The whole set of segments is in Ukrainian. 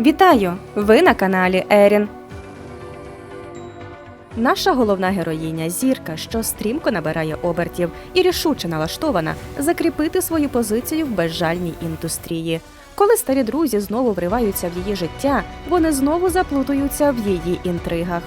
Вітаю! Ви на каналі Ерін. Наша головна героїня зірка, що стрімко набирає обертів і рішуче налаштована закріпити свою позицію в безжальній індустрії. Коли старі друзі знову вриваються в її життя, вони знову заплутуються в її інтригах.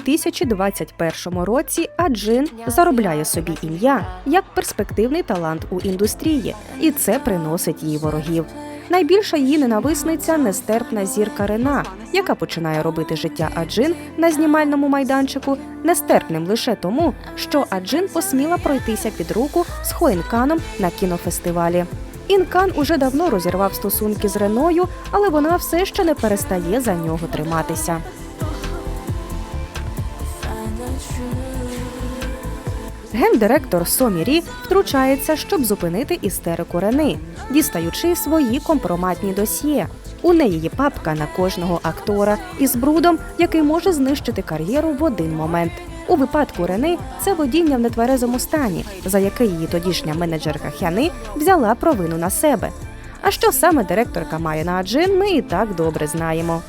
2021 році Аджин заробляє собі ім'я як перспективний талант у індустрії, і це приносить їй ворогів. Найбільша її ненависниця нестерпна зірка Рена, яка починає робити життя Аджин на знімальному майданчику нестерпним лише тому, що Аджин посміла пройтися під руку з Хоінканом на кінофестивалі. Інкан уже давно розірвав стосунки з Реною, але вона все ще не перестає за нього триматися. Гендиректор Сомі Рі втручається, щоб зупинити істерику Рени, дістаючи свої компроматні досьє. У неї є папка на кожного актора із брудом, який може знищити кар'єру в один момент. У випадку Рени це водіння в нетверезому стані, за яке її тодішня менеджерка Хяни взяла провину на себе. А що саме директорка має на Аджин, ми і так добре знаємо.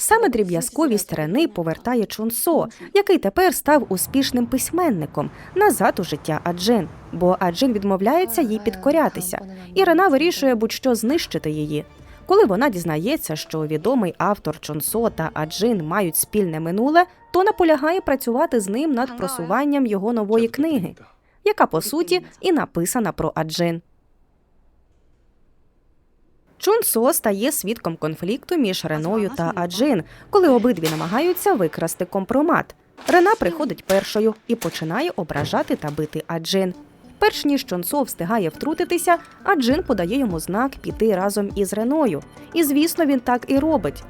Саме дріб'язковість Рени повертає Чунсо, який тепер став успішним письменником назад у життя Аджин, бо Аджин відмовляється їй підкорятися, і Рена вирішує будь-що знищити її. Коли вона дізнається, що відомий автор Чонсо та Аджин мають спільне минуле, то наполягає працювати з ним над просуванням його нової книги, яка по суті і написана про Аджин. Чун Со стає свідком конфлікту між Реною та Аджин, коли обидві намагаються викрасти компромат. Рена приходить першою і починає ображати та бити Аджин. Перш ніж Чонсо встигає втрутитися, Аджин подає йому знак піти разом із Реною. І звісно, він так і робить.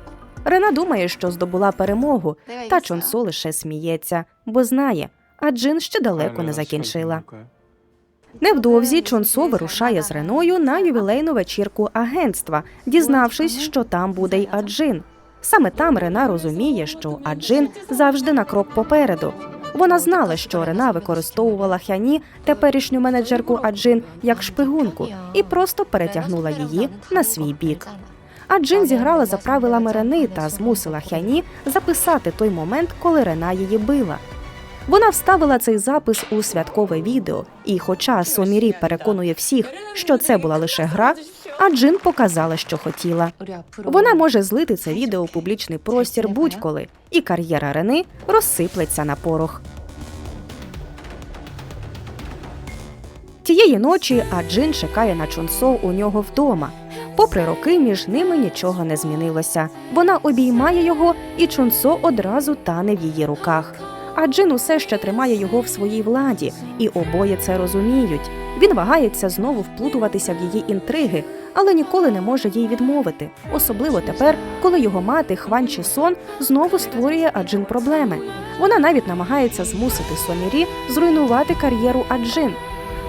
Рена думає, що здобула перемогу, та Чонсо лише сміється, бо знає, Аджин ще далеко не закінчила. Невдовзі Чонсо вирушає з Реною на ювілейну вечірку агентства, дізнавшись, що там буде й Аджин. Саме там Рена розуміє, що Аджин завжди на крок попереду. Вона знала, що Рена використовувала Хяні, теперішню менеджерку Аджин, як шпигунку, і просто перетягнула її на свій бік. Аджин зіграла за правилами Рени та змусила Хяні записати той момент, коли Рена її била. Вона вставила цей запис у святкове відео, і, хоча Сомірі переконує всіх, що це була лише гра, а Джин показала, що хотіла. Вона може злити це відео у публічний простір будь-коли, і кар'єра Рени розсиплеться на порох. Тієї ночі Аджин чекає на Чунсо у нього вдома. Попри роки, між ними нічого не змінилося. Вона обіймає його, і Чунсо одразу тане в її руках. А Джин усе ще тримає його в своїй владі, і обоє це розуміють. Він вагається знову вплутуватися в її інтриги, але ніколи не може їй відмовити, особливо тепер, коли його мати Хван Сон знову створює Аджин проблеми. Вона навіть намагається змусити Сомірі зруйнувати кар'єру Аджин.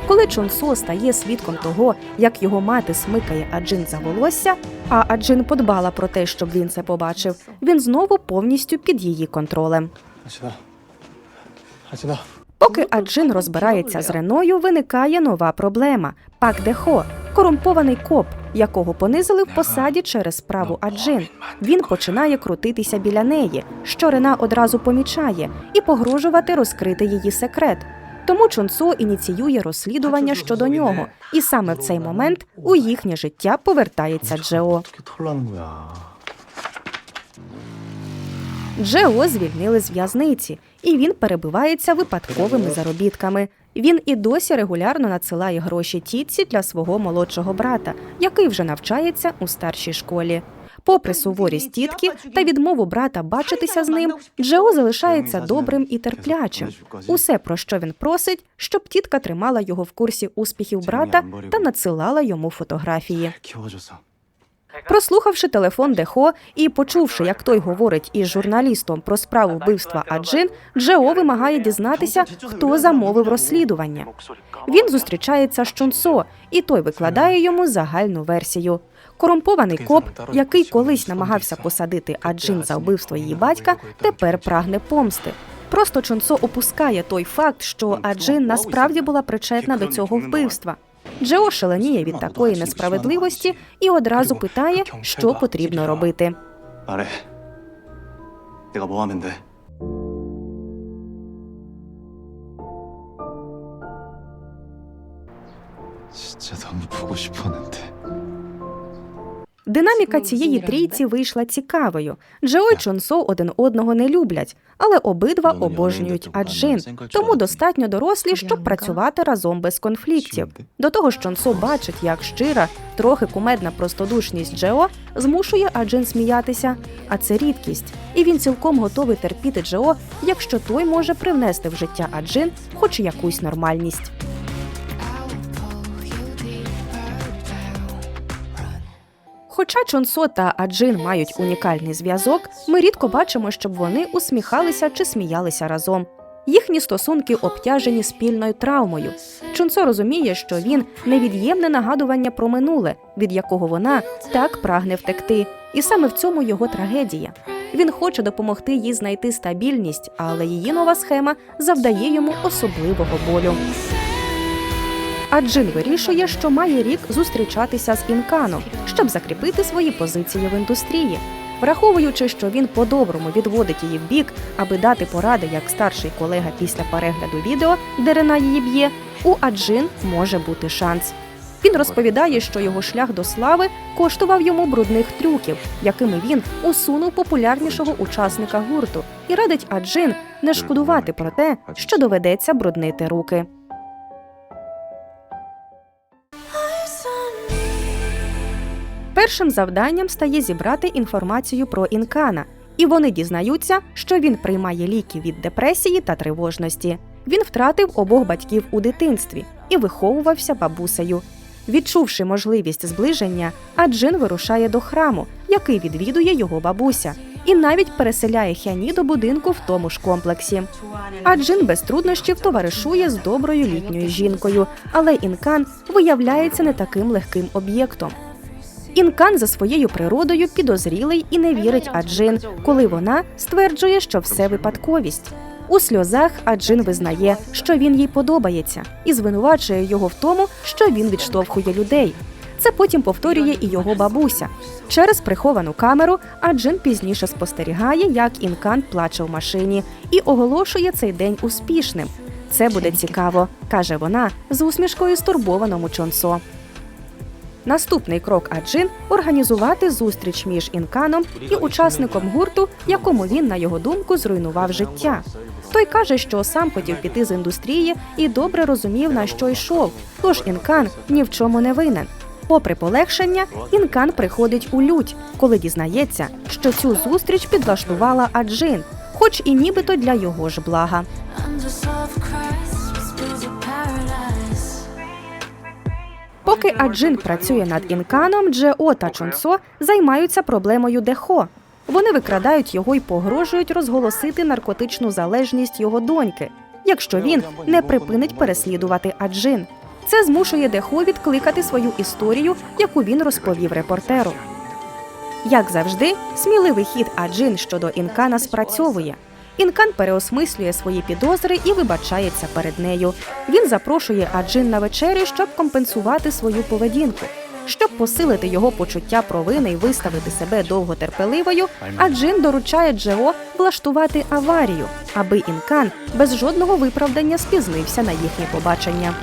Коли Чонсо стає свідком того, як його мати смикає Аджин за волосся, а Аджин подбала про те, щоб він це побачив, він знову повністю під її контролем. Поки Аджин розбирається з Реною, виникає нова проблема. Пак Дехо корумпований коп, якого понизили в посаді через справу Аджин. Він починає крутитися біля неї, що Рена одразу помічає, і погрожувати розкрити її секрет. Тому Чунцо ініціює розслідування щодо нього, і саме в цей момент у їхнє життя повертається Джео. Джео звільнили з в'язниці, і він перебивається випадковими заробітками. Він і досі регулярно надсилає гроші тітці для свого молодшого брата, який вже навчається у старшій школі. Попри суворість тітки та відмову брата бачитися з ним, Джео залишається добрим і терплячим. Усе, про що він просить, щоб тітка тримала його в курсі успіхів брата та надсилала йому фотографії. Прослухавши телефон Дехо і почувши, як той говорить із журналістом про справу вбивства Аджин, Джео вимагає дізнатися, хто замовив розслідування. Він зустрічається з Чунсо, і той викладає йому загальну версію. Корумпований коп, який колись намагався посадити Аджин за вбивство її батька, тепер прагне помсти. Просто Чунсо опускає той факт, що Аджин насправді була причетна до цього вбивства. Джео шаленіє від такої несправедливості і одразу питає, що потрібно робити. 말해. 내가 뭐 하면 돼? 진짜 너무 보고 싶었는데. Динаміка цієї трійці вийшла цікавою. Джео і Чонсо один одного не люблять, але обидва обожнюють Аджин, тому достатньо дорослі, щоб працювати разом без конфліктів. До того ж, Чонсо бачить, як щира, трохи кумедна простодушність Джео змушує Аджин сміятися, а це рідкість. І він цілком готовий терпіти Джео, якщо той може привнести в життя Аджин хоч якусь нормальність. Хоча Чонсо та Аджин мають унікальний зв'язок, ми рідко бачимо, щоб вони усміхалися чи сміялися разом. Їхні стосунки обтяжені спільною травмою. Чонсо розуміє, що він невід'ємне нагадування про минуле, від якого вона так прагне втекти, і саме в цьому його трагедія. Він хоче допомогти їй знайти стабільність, але її нова схема завдає йому особливого болю. А Джин вирішує, що має рік зустрічатися з Інканом, щоб закріпити свої позиції в індустрії. Враховуючи, що він по-доброму відводить її в бік, аби дати поради як старший колега після перегляду відео, де Рена її б'є, у Аджин може бути шанс. Він розповідає, що його шлях до слави коштував йому брудних трюків, якими він усунув популярнішого учасника гурту, і радить Аджин не шкодувати про те, що доведеться бруднити руки. Першим завданням стає зібрати інформацію про Інкана, і вони дізнаються, що він приймає ліки від депресії та тривожності. Він втратив обох батьків у дитинстві і виховувався бабусею. Відчувши можливість зближення, Аджин вирушає до храму, який відвідує його бабуся, і навіть переселяє Хяні до будинку в тому ж комплексі. Аджин без труднощів товаришує з доброю літньою жінкою, але Інкан виявляється не таким легким об'єктом. Інкан за своєю природою підозрілий і не вірить Аджин, коли вона стверджує, що все випадковість. У сльозах Аджин визнає, що він їй подобається, і звинувачує його в тому, що він відштовхує людей. Це потім повторює і його бабуся. Через приховану камеру Аджин пізніше спостерігає, як Інкан плаче в машині, і оголошує цей день успішним. Це буде цікаво, каже вона з усмішкою стурбованому Чонсо. Наступний крок Аджин організувати зустріч між інканом і учасником гурту, якому він, на його думку, зруйнував життя. Той каже, що сам хотів піти з індустрії і добре розумів, на що йшов. Тож інкан ні в чому не винен. Попри полегшення, інкан приходить у лють, коли дізнається, що цю зустріч підлаштувала Аджин, хоч і нібито для його ж блага. Поки Аджин працює над інканом, Джео та Чонсо займаються проблемою Дехо. Вони викрадають його і погрожують розголосити наркотичну залежність його доньки, якщо він не припинить переслідувати Аджин. Це змушує Дехо відкликати свою історію, яку він розповів репортеру. Як завжди, сміливий хід Аджин щодо інкана спрацьовує. Інкан переосмислює свої підозри і вибачається перед нею. Він запрошує Аджин на вечерю, щоб компенсувати свою поведінку. Щоб посилити його почуття провини і виставити себе довготерпеливою, Аджин доручає Джео влаштувати аварію, аби інкан без жодного виправдання спізнився на їхнє побачення.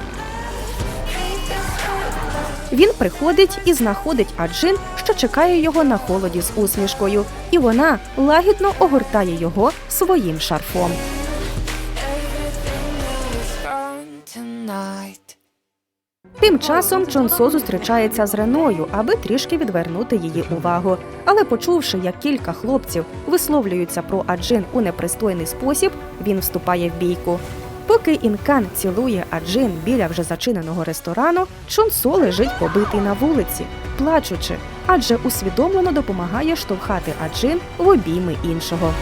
Він приходить і знаходить Аджин, що чекає його на холоді з усмішкою, і вона лагідно огортає його своїм шарфом. Тим часом Чонсо зустрічається з Реною, аби трішки відвернути її увагу. Але почувши, як кілька хлопців висловлюються про Аджин у непристойний спосіб, він вступає в бійку. Поки Інкан цілує Аджин біля вже зачиненого ресторану, Чонсо лежить побитий на вулиці, плачучи, адже усвідомлено допомагає штовхати Аджин в обійми іншого.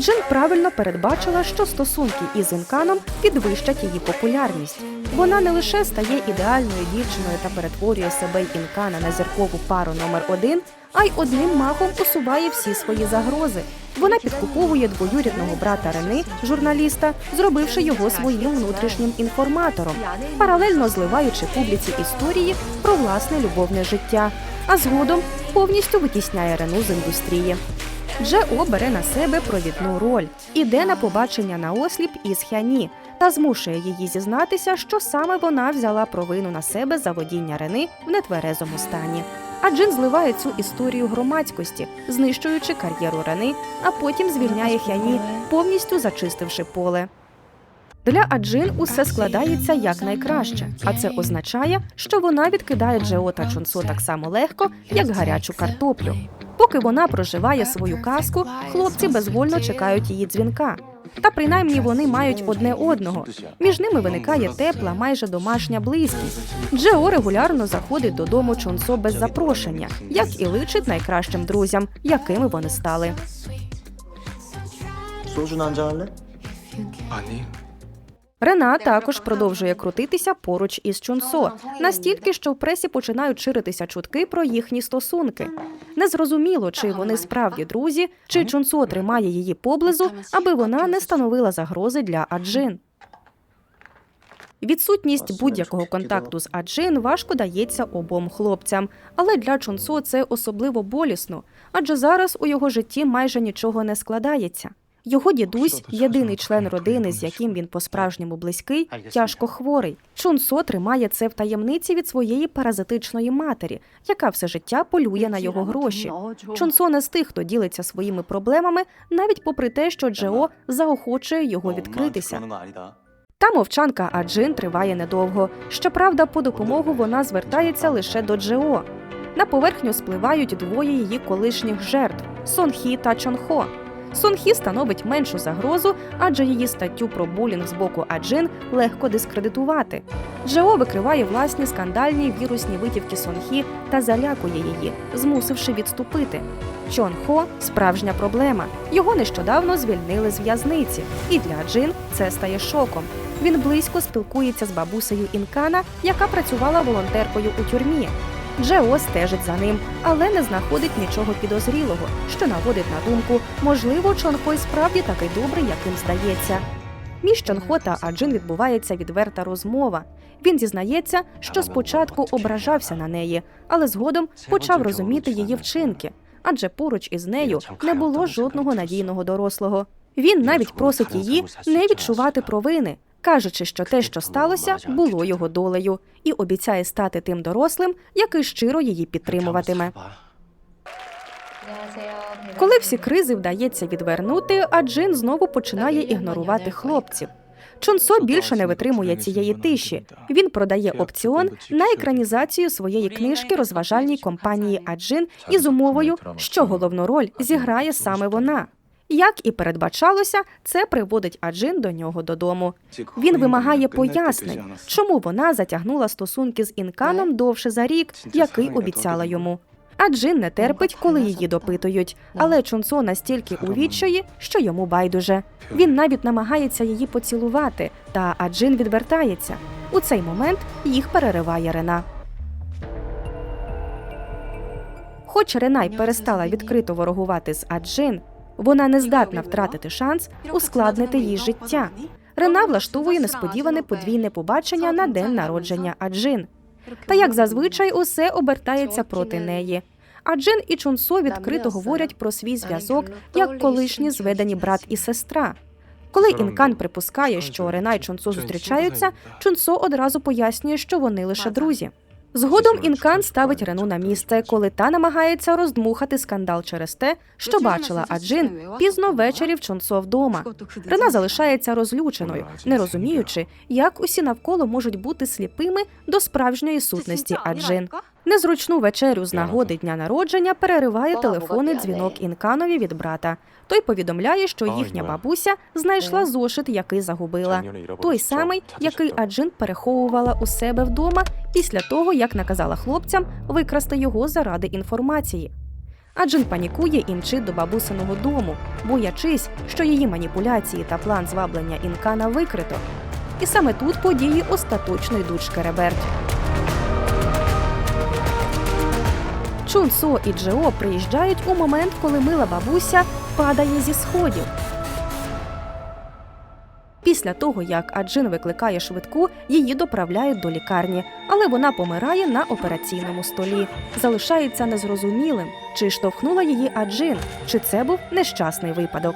Джин правильно передбачила, що стосунки із Інканом підвищать її популярність. Вона не лише стає ідеальною дівчиною та перетворює себе й Інкана на зіркову пару номер один, а й одним махом усуває всі свої загрози. Вона підкуповує двоюрідного брата Рени, журналіста, зробивши його своїм внутрішнім інформатором, паралельно зливаючи публіці історії про власне любовне життя, а згодом повністю витісняє Рену з індустрії. Джео бере на себе провідну роль, іде на побачення на осліп із Хяні та змушує її зізнатися, що саме вона взяла провину на себе за водіння Рени в нетверезому стані. А Джин зливає цю історію громадськості, знищуючи кар'єру Рени, а потім звільняє Хяні, повністю зачистивши поле. Для Аджин усе складається якнайкраще, а це означає, що вона відкидає Джео та Чонсо так само легко, як гарячу картоплю. Поки вона проживає свою казку, хлопці безвольно чекають її дзвінка. Та принаймні вони мають одне одного. Між ними виникає тепла, майже домашня близькість. Джео регулярно заходить додому Чонсо без запрошення, як і личить найкращим друзям, якими вони стали. Ані. Рена також продовжує крутитися поруч із Чунсо, настільки, що в пресі починають ширитися чутки про їхні стосунки. Незрозуміло, чи вони справді друзі, чи Чунсо тримає її поблизу, аби вона не становила загрози для Аджин. Відсутність будь-якого контакту з Аджин важко дається обом хлопцям, але для Чунсо це особливо болісно, адже зараз у його житті майже нічого не складається. Його дідусь, єдиний член родини, з яким він по-справжньому близький, тяжко хворий. Чунсо тримає це в таємниці від своєї паразитичної матері, яка все життя полює на його гроші. Чунсо не з тих, хто ділиться своїми проблемами, навіть попри те, що Джео заохочує його відкритися. Та мовчанка Аджин триває недовго. Щоправда, по допомогу вона звертається лише до Джео. На поверхню спливають двоє її колишніх жертв Сонхі та Чонхо. Сонхі становить меншу загрозу, адже її статтю про булінг з боку Аджин легко дискредитувати. Джео викриває власні скандальні вірусні витівки Сонхі та залякує її, змусивши відступити. Чонхо справжня проблема. Його нещодавно звільнили з в'язниці, і для Джин це стає шоком. Він близько спілкується з бабусею Інкана, яка працювала волонтеркою у тюрмі. Джео стежить за ним, але не знаходить нічого підозрілого, що наводить на думку, можливо, Чонхо й справді такий добрий, яким здається. Між Чонхо та Аджин відбувається відверта розмова. Він зізнається, що спочатку ображався на неї, але згодом почав розуміти її вчинки, адже поруч із нею не було жодного надійного дорослого. Він навіть просить її не відчувати провини, кажучи, що те, що сталося, було його долею, і обіцяє стати тим дорослим, який щиро її підтримуватиме. Коли всі кризи вдається відвернути, а Джин знову починає ігнорувати хлопців. Чонсо більше не витримує цієї тиші. Він продає опціон на екранізацію своєї книжки розважальній компанії Аджин із умовою, що головну роль зіграє саме вона. Як і передбачалося, це приводить Аджин до нього додому. Він вимагає пояснень, чому вона затягнула стосунки з Інканом довше за рік, який обіцяла йому. А Джин не терпить, коли її допитують. Але Чунсо настільки у відчаї, що йому байдуже. Він навіть намагається її поцілувати, та Аджин відвертається. У цей момент їх перериває Рена. Хоч Рена й перестала відкрито ворогувати з Аджин, вона не здатна втратити шанс ускладнити їй життя. Рена влаштовує несподіване подвійне побачення на день народження Аджин. Та як зазвичай усе обертається проти неї. А Джин і Чунсо відкрито говорять про свій зв'язок як колишні зведені брат і сестра. Коли Інкан припускає, що Рена і Чунсо зустрічаються, Чунсо одразу пояснює, що вони лише друзі. Згодом Інкан ставить Рену на місце, коли та намагається роздмухати скандал через те, що бачила Аджин пізно ввечері в Чонсо вдома. Рена залишається розлюченою, не розуміючи, як усі навколо можуть бути сліпими до справжньої сутності Аджин. Незручну вечерю з нагоди дня народження перериває телефонний дзвінок Інканові від брата. Той повідомляє, що їхня бабуся знайшла зошит, який загубила. Той самий, який Аджин переховувала у себе вдома після того, як наказала хлопцям викрасти його заради інформації. Аджин панікує і мчить до бабусиного дому, боячись, що її маніпуляції та план зваблення інкана викрито. І саме тут події остаточно йдуть шкереберть. Чун Со і Джео приїжджають у момент, коли мила бабуся падає зі сходів. Після того, як Аджин викликає швидку, її доправляють до лікарні, але вона помирає на операційному столі. Залишається незрозумілим, чи штовхнула її Аджин, чи це був нещасний випадок.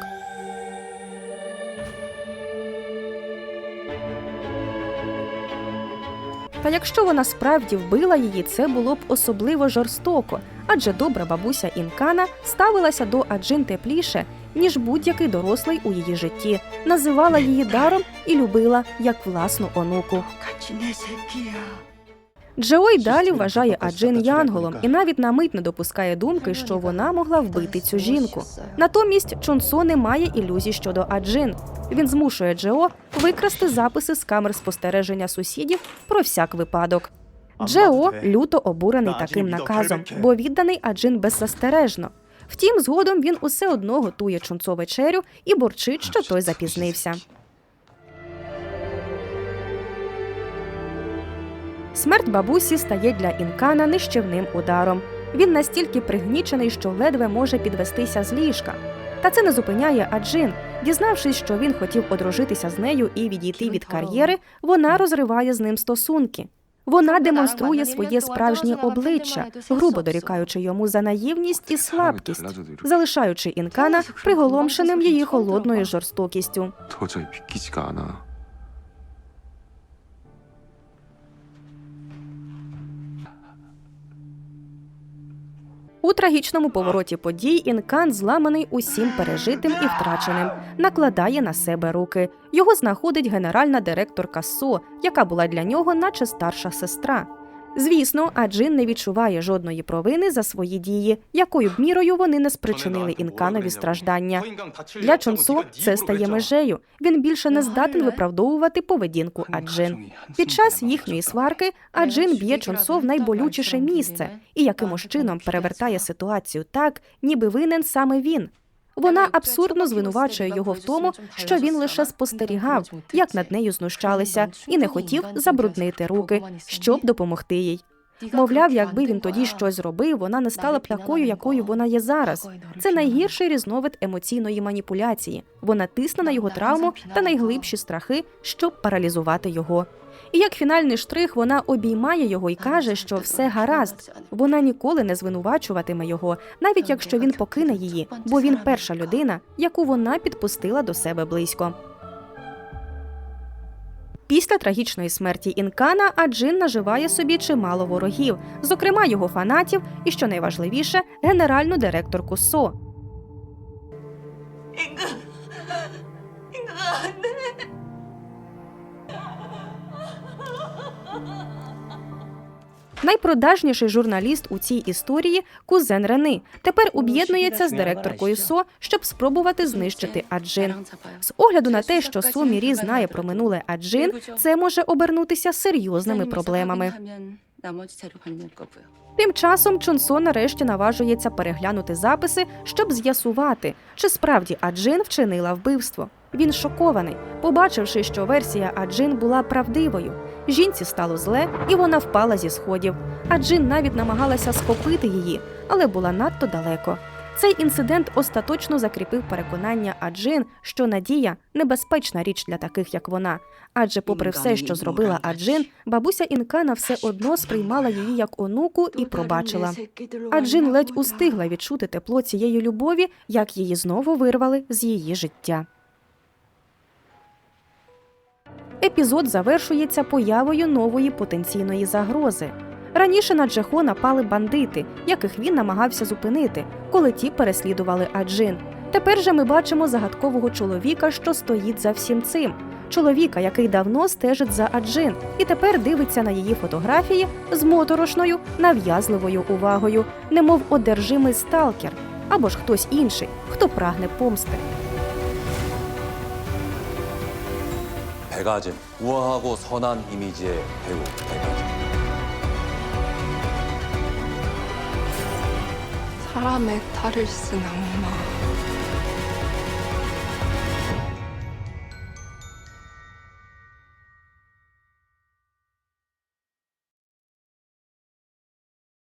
Та якщо вона справді вбила її, це було б особливо жорстоко, адже добра бабуся Інкана ставилася до Аджин тепліше, ніж будь-який дорослий у її житті, називала її даром і любила як власну онуку. Джео й далі вважає Аджин янголом і навіть на мить не допускає думки, що вона могла вбити цю жінку. Натомість Чонсо не має ілюзій щодо Аджин. Він змушує Джео викрасти записи з камер спостереження сусідів про всяк випадок. Джео люто обурений таким наказом, бо відданий Аджин беззастережно. Втім, згодом він усе одно готує Чунцо вечерю і борчить, що той запізнився. Смерть бабусі стає для інкана нищівним ударом. Він настільки пригнічений, що ледве може підвестися з ліжка. Та це не зупиняє Аджин. Дізнавшись, що він хотів одружитися з нею і відійти від кар'єри, вона розриває з ним стосунки. Вона демонструє своє справжнє обличчя, грубо дорікаючи йому за наївність і слабкість, залишаючи інкана приголомшеним її холодною жорстокістю. У трагічному повороті подій інкан, зламаний усім пережитим і втраченим, накладає на себе руки. Його знаходить генеральна директорка СО, яка була для нього, наче старша сестра. Звісно, Аджин не відчуває жодної провини за свої дії, якою б мірою вони не спричинили інканові страждання. Для Чонсо це стає межею. Він більше не здатен виправдовувати поведінку Аджин. Під час їхньої сварки Аджин б'є Чонсо в найболючіше місце і якимось чином перевертає ситуацію так, ніби винен саме він. Вона абсурдно звинувачує його в тому, що він лише спостерігав, як над нею знущалися, і не хотів забруднити руки, щоб допомогти їй. Мовляв, якби він тоді щось зробив, вона не стала б такою, якою вона є зараз. Це найгірший різновид емоційної маніпуляції. Вона тисне на його травму та найглибші страхи, щоб паралізувати його. І як фінальний штрих, вона обіймає його і каже, що все гаразд. Вона ніколи не звинувачуватиме його, навіть якщо він покине її, бо він перша людина, яку вона підпустила до себе близько. Після трагічної смерті Інкана Аджин наживає собі чимало ворогів, зокрема його фанатів, і що найважливіше, генеральну директорку СО. Найпродажніший журналіст у цій історії кузен Рени. Тепер об'єднується з директоркою СО, щоб спробувати знищити Аджин. З огляду на те, що Со Мірі знає про минуле Аджин, це може обернутися серйозними проблемами. Тим часом Чунсо нарешті наважується переглянути записи, щоб з'ясувати, чи справді Аджин вчинила вбивство. Він шокований, побачивши, що версія Аджин була правдивою. Жінці стало зле, і вона впала зі сходів. Аджин навіть намагалася схопити її, але була надто далеко. Цей інцидент остаточно закріпив переконання Аджин, що надія небезпечна річ для таких, як вона. Адже, попри все, що зробила Аджин, бабуся Інкана все одно сприймала її як онуку і пробачила. Аджин ледь устигла відчути тепло цієї любові, як її знову вирвали з її життя. Епізод завершується появою нової потенційної загрози. Раніше на Джехо напали бандити, яких він намагався зупинити, коли ті переслідували Аджин. Тепер же ми бачимо загадкового чоловіка, що стоїть за всім цим. Чоловіка, який давно стежить за Аджин, і тепер дивиться на її фотографії з моторошною, нав'язливою увагою, немов одержимий сталкер або ж хтось інший, хто прагне помсти. 백아진 우아하고 선한 이미지의 배우 백아진 사람의 탈을 쓴 악마.